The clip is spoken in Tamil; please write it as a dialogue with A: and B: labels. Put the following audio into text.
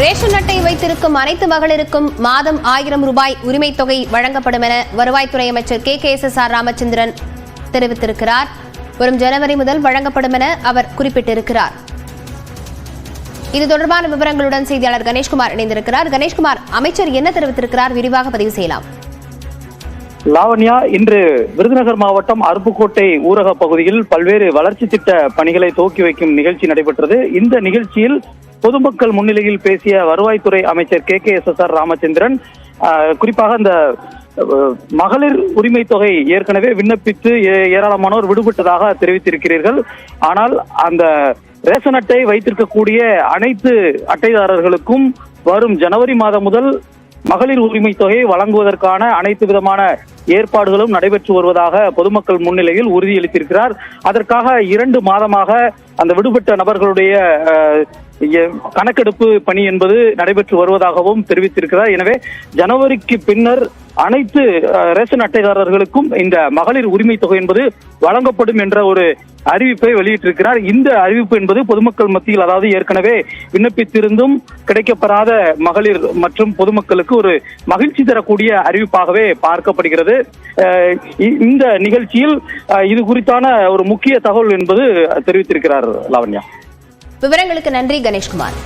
A: ரேஷன் அட்டை வைத்திருக்கும் அனைத்து மகளிருக்கும் மாதம் ஆயிரம் ரூபாய் உரிமைத் தொகை வழங்கப்படும் என வருவாய்த்துறை அமைச்சர் K. K. S. S R. Ramachandran தெரிவித்திருக்கிறார். வரும் ஜனவரி முதல் வழங்கப்படும் என அவர் குறிப்பிட்டிருக்கிறார். இது தொடர்பான விவரங்களுடன் செய்தியாளர் கணேஷ்குமார் இணைந்திருக்கிறார். கணேஷ்குமார் அமைச்சர் என்ன தெரிவித்திருக்கிறார்? விரிவாக பதிவு செய்யலாம்.
B: லாவண்யா இன்று விருதுநகர் மாவட்டம் அருப்புக்கோட்டை ஊரக பகுதியில் பல்வேறு வளர்ச்சி திட்ட பணிகளை துவக்கி வைக்கும் நிகழ்ச்சி நடைபெற்றது. இந்த நிகழ்ச்சியில் பொதுமக்கள் முன்னிலையில் பேசிய வருவாய்த்துறை அமைச்சர் K K S S R Ramachandran குறிப்பாக இந்த மகளிர் உரிமை தொகை ஏற்கனவே விண்ணப்பித்து ஏ- ஏராளமானோர் விடுபட்டதாக தெரிவித்திருக்கிறீர்கள். ஆனால் அந்த ரேஷன் அட்டை வைத்திருக்கக்கூடிய அனைத்து அட்டைதாரர்களுக்கும் வரும் ஜனவரி மாதம் முதல் மகளிர் உரிமை தொகையை வழங்குவதற்கான அனைத்து விதமான ஏற்பாடுகளும் நடைபெற்று வருவதாக பொதுமக்கள் முன்னிலையில் உறுதியளித்திருக்கிறார். அதற்காக இரண்டு மாதமாக அந்த விடுபட்ட நபர்களுடைய கணக்கெடுப்பு பணி என்பது நடைபெற்று வருவதாகவும் தெரிவித்திருக்கிறார். எனவே ஜனவரிக்கு பின்னர் அனைத்து ரேஷன் அட்டைதாரர்களுக்கும் இந்த மகளிர் உரிமை தொகை என்பது வழங்கப்படும் என்ற ஒரு அறிவிப்பை வெளியிட்டிருக்கிறார். இந்த அறிவிப்பு என்பது பொதுமக்கள் மத்தியில் அதாவது ஏற்கனவே விண்ணப்பித்திருந்தும் கிடைக்கப்பெறாத மகளிர் மற்றும் பொதுமக்களுக்கு ஒரு மகிழ்ச்சி தரக்கூடிய அறிவிப்பாகவே பார்க்கப்படுகிறது. இந்த நிகழ்ச்சியில் இது குறித்தான ஒரு முக்கிய தகவல் என்பது தெரிவித்திருக்கிறார் லாவண்யா.
A: விவரங்களுக்கு நன்றி கணேஷ்குமார்.